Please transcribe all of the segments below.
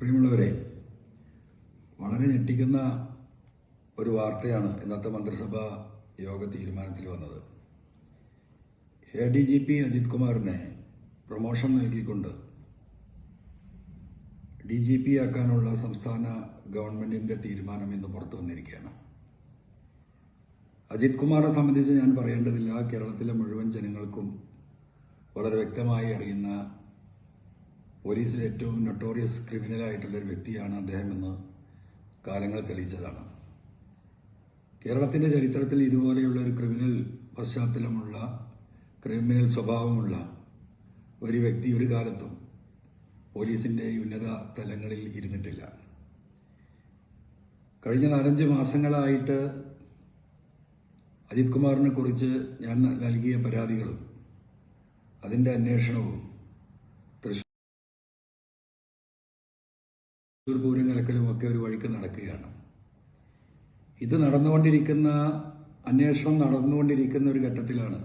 പ്രിയമുള്ളവരെ വളരെ ഞെട്ടിക്കുന്ന ഒരു വാർത്തയാണ് ഇന്നത്തെ മന്ത്രിസഭാ യോഗ തീരുമാനത്തിൽ വന്നത്. A D G P Ajith കുമാറിനെ പ്രൊമോഷൻ നൽകിക്കൊണ്ട് ഡി ജി പി ആക്കാനുള്ള സംസ്ഥാന ഗവൺമെന്റിന്റെ തീരുമാനം ഇന്ന് പുറത്തു വന്നിരിക്കുകയാണ്. അജിത് കുമാറെ സംബന്ധിച്ച് ഞാൻ പറയേണ്ടതില്ല. കേരളത്തിലെ മുഴുവൻ ജനങ്ങൾക്കും വളരെ വ്യക്തമായി അറിയുന്ന പോലീസിലെ ഏറ്റവും നൊട്ടോറിയസ് ക്രിമിനലായിട്ടുള്ള ഒരു വ്യക്തിയാണ് അദ്ദേഹം എന്ന് കാലങ്ങൾ തെളിയിച്ചതാണ്. കേരളത്തിന്റെ ചരിത്രത്തിൽ ഇതുപോലെയുള്ള ഒരു ക്രിമിനൽ പശ്ചാത്തലമുള്ള ക്രിമിനൽ സ്വഭാവമുള്ള ഒരു വ്യക്തി ഒരു കാലത്തും പോലീസിന്റെ ഉന്നത തലങ്ങളിൽ ഇരുന്നിട്ടില്ല. കഴിഞ്ഞ നാലഞ്ച് മാസങ്ങളായിട്ട് അജിത് കുമാറിനെ കുറിച്ച് ഞാൻ നൽകിയ പരാതികളും അതിന്റെ അന്വേഷണവും പൂരം കലക്കലും ഒക്കെ ഒരു വഴിക്ക് നടക്കുകയാണ്. ഇത് നടന്നുകൊണ്ടിരിക്കുന്ന അന്വേഷണം നടന്നുകൊണ്ടിരിക്കുന്ന ഒരു ഘട്ടത്തിലാണ്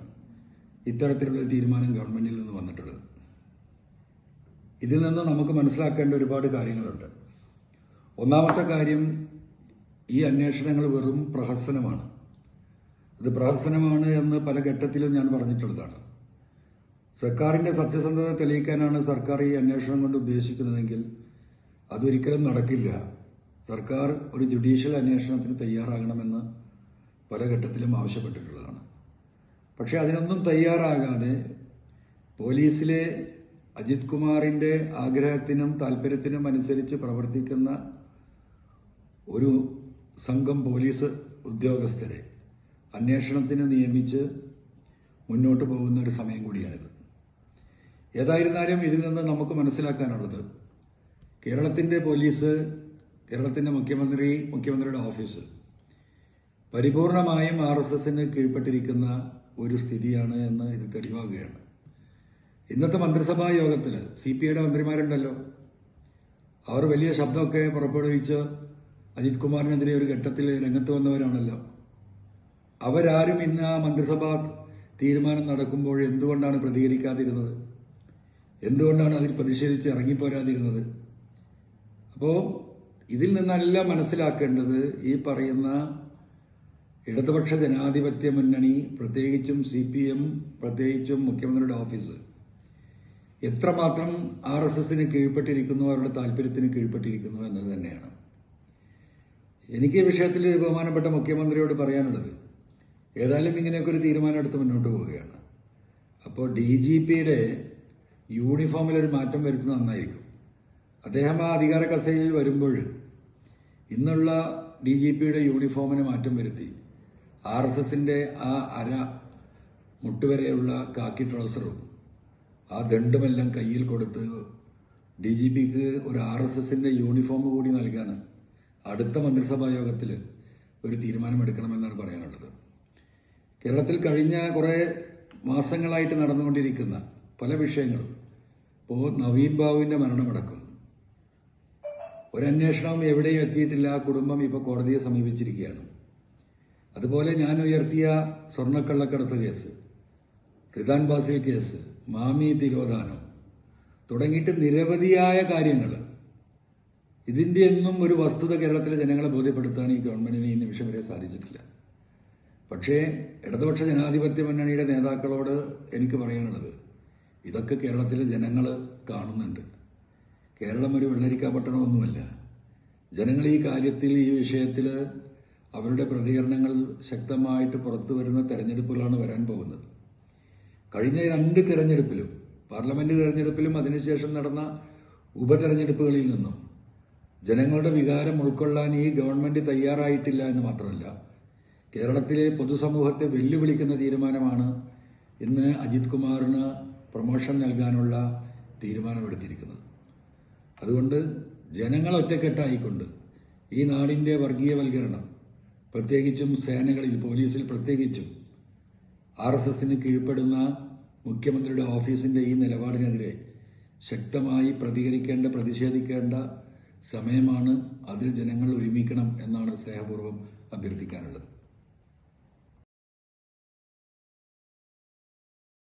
ഇത്തരത്തിലുള്ള തീരുമാനം ഗവൺമെന്റിൽ നിന്ന് വന്നിട്ടുള്ളത്. ഇതിൽ നിന്ന് നമുക്ക് മനസ്സിലാക്കേണ്ട ഒരുപാട് കാര്യങ്ങളുണ്ട്. ഒന്നാമത്തെ കാര്യം ഈ അന്വേഷണങ്ങൾ വെറും പ്രഹസനമാണ്. ഇത് പ്രഹസനമാണ് എന്ന് പല ഘട്ടത്തിലും ഞാൻ പറഞ്ഞിട്ടുള്ളതാണ്. സർക്കാരിന്റെ സത്യസന്ധത തെളിയിക്കാനാണ് സർക്കാർ ഈ അന്വേഷണം കൊണ്ട് ഉദ്ദേശിക്കുന്നതെങ്കിൽ അതൊരിക്കലും നടക്കില്ല. സർക്കാർ ഒരു ജുഡീഷ്യൽ അന്വേഷണത്തിന് തയ്യാറാകണമെന്ന് പല ഘട്ടത്തിലും ആവശ്യപ്പെട്ടിട്ടുള്ളതാണ്. പക്ഷേ അതിനൊന്നും തയ്യാറാകാതെ പോലീസിലെ അജിത് കുമാറിന്റെ ആഗ്രഹത്തിനും താല്പര്യത്തിനും അനുസരിച്ച് പ്രവർത്തിക്കുന്ന ഒരു സംഘം പോലീസ് ഉദ്യോഗസ്ഥരെ അന്വേഷണത്തിന് നിയമിച്ച് മുന്നോട്ട് പോകുന്ന ഒരു സമയം കൂടിയാണിത്. ഏതായിരുന്നാലും ഇതിൽ നിന്ന് നമുക്ക് മനസ്സിലാക്കാനുള്ളത് കേരളത്തിന്റെ പോലീസ് കേരളത്തിന്റെ മുഖ്യമന്ത്രി മുഖ്യമന്ത്രിയുടെ ഓഫീസ് പരിപൂർണമായും ആർ എസ് എസിന് കീഴ്പ്പെട്ടിരിക്കുന്ന ഒരു സ്ഥിതിയാണ് എന്ന് ഇത് തെളിവാകുകയാണ് ഇന്നത്തെ മന്ത്രിസഭാ യോഗത്തിൽ സി പി ഐയുടെ മന്ത്രിമാരുണ്ടല്ലോ. അവർ വലിയ ശബ്ദമൊക്കെ പുറപ്പെടുവിച്ച് അജിത് കുമാറിനെതിരെ ഒരു ഘട്ടത്തിൽ രംഗത്ത് വന്നവരാണല്ലോ. അവരാരും ഇന്ന് ആ മന്ത്രിസഭാ തീരുമാനം നടക്കുമ്പോൾ എന്തുകൊണ്ടാണ് പ്രതികരിക്കാതിരുന്നത്? എന്തുകൊണ്ടാണ് അതിൽ പ്രതിഷേധിച്ച് ഇറങ്ങിപ്പോരാതിരുന്നത്? അപ്പോൾ ഇതിൽ നിന്നെല്ലാം മനസ്സിലാക്കേണ്ടത് ഈ പറയുന്ന ഇടതുപക്ഷ ജനാധിപത്യ മുന്നണി പ്രത്യേകിച്ചും സി പി എം പ്രത്യേകിച്ചും മുഖ്യമന്ത്രിയുടെ ഓഫീസ്. എത്രമാത്രം ആർ എസ് എസിന് കീഴ്പ്പെട്ടിരിക്കുന്നു അവരുടെ താല്പര്യത്തിന് കീഴ്പ്പെട്ടിരിക്കുന്നു എന്നത് തന്നെയാണ്. എനിക്ക് ഈ വിഷയത്തിൽ ബഹുമാനപ്പെട്ട മുഖ്യമന്ത്രിയോട് പറയാനുള്ളത് ഏതായാലും ഇങ്ങനെയൊക്കെ ഒരു തീരുമാനം എടുത്ത് മുന്നോട്ട് പോവുകയാണ്. അപ്പോൾ ഡി ജി പിയുടെ യൂണിഫോമിൽ ഒരു മാറ്റം വരുത്തുന്നത് നന്നായിരിക്കും. അദ്ദേഹം ആ അധികാര കസേരയിൽ വരുമ്പോൾ ഇന്നുള്ള ഡി ജി പിയുടെ യൂണിഫോമിന് മാറ്റം വരുത്തി. ആർ എസ് എസിന്റെ ആ അര മുട്ടുവരെയുള്ള കാക്കി ട്രൗസറും ആ ദണ്ടുമെല്ലാം കയ്യിൽ കൊടുത്ത് ഡി ജി പിക്ക് ഒരു ആർ എസ് എസിന്റെ യൂണിഫോം കൂടി നൽകാൻ അടുത്ത മന്ത്രിസഭാ യോഗത്തിൽ ഒരു തീരുമാനമെടുക്കണമെന്നാണ് പറയാനുള്ളത്. കേരളത്തിൽ കഴിഞ്ഞ കുറേ മാസങ്ങളായിട്ട് നടന്നുകൊണ്ടിരിക്കുന്ന പല വിഷയങ്ങളും ഇപ്പോൾ നവീൻ ബാബുവിന്റെ മരണമടക്കം ഒരന്വേഷണവും എവിടെയും എത്തിയിട്ടില്ല. ആ കുടുംബം ഇപ്പോൾ കോടതിയെ സമീപിച്ചിരിക്കുകയാണ്. അതുപോലെ ഞാൻ ഉയർത്തിയ സ്വർണക്കള്ളക്കടത്ത് കേസ് റിദാൻ ബാസിൽ കേസ് മാമി തിരോധാനം തുടങ്ങിയിട്ട് നിരവധിയായ കാര്യങ്ങൾ ഇതിന്റെ ഒന്നും ഒരു വസ്തുത കേരളത്തിലെ ജനങ്ങളെ ബോധ്യപ്പെടുത്താൻ ഈ ഗവൺമെന്റിന് ഈ നിമിഷം വരെ സാധിച്ചിട്ടില്ല. പക്ഷേ ഇടതുപക്ഷ ജനാധിപത്യ മുന്നണിയുടെ നേതാക്കളോട് എനിക്ക് പറയാനുള്ളത് ഇതൊക്കെ കേരളത്തിലെ ജനങ്ങൾ കാണുന്നുണ്ട്. കേരളം ഒരു വെള്ളരിക്ക പട്ടണമൊന്നുമല്ല. ജനങ്ങൾ ഈ കാര്യത്തിൽ ഈ വിഷയത്തിൽ അവരുടെ പ്രതികരണങ്ങൾ ശക്തമായിട്ട് പുറത്തു വരുന്ന തെരഞ്ഞെടുപ്പുകളാണ് വരാൻ പോകുന്നത്. കഴിഞ്ഞ രണ്ട് തെരഞ്ഞെടുപ്പിലും പാർലമെന്റ് തെരഞ്ഞെടുപ്പിലും അതിനുശേഷം നടന്ന ഉപതെരഞ്ഞെടുപ്പുകളിൽ നിന്നും ജനങ്ങളുടെ വികാരം ഉൾക്കൊള്ളാൻ ഈ ഗവൺമെന്റ് തയ്യാറായിട്ടില്ല എന്ന് മാത്രമല്ല കേരളത്തിലെ പൊതുസമൂഹത്തെ വെല്ലുവിളിക്കുന്ന തീരുമാനമാണ് ഇന്ന് അജിത് കുമാറിന് പ്രൊമോഷൻ നൽകാനുള്ള തീരുമാനമെടുത്തിരിക്കുന്നത്. അതുകൊണ്ട് ജനങ്ങൾ ഒറ്റക്കെട്ടായിക്കൊണ്ട് ഈ നാടിന്റെ വർഗീയവൽക്കരണം പ്രത്യേകിച്ചും സേനകളിൽ പോലീസിൽ പ്രത്യേകിച്ചും ആർ എസ് എസിന് കീഴ്പ്പെടുന്ന മുഖ്യമന്ത്രിയുടെ ഓഫീസിന്റെ ഈ നിലപാടിനെതിരെ ശക്തമായി പ്രതികരിക്കേണ്ട പ്രതിഷേധിക്കേണ്ട സമയമാണ് അതിൽ ജനങ്ങൾ ഒരുമിക്കണം എന്നാണ് സ്നേഹപൂർവം അഭ്യർത്ഥിക്കാനുള്ളത്.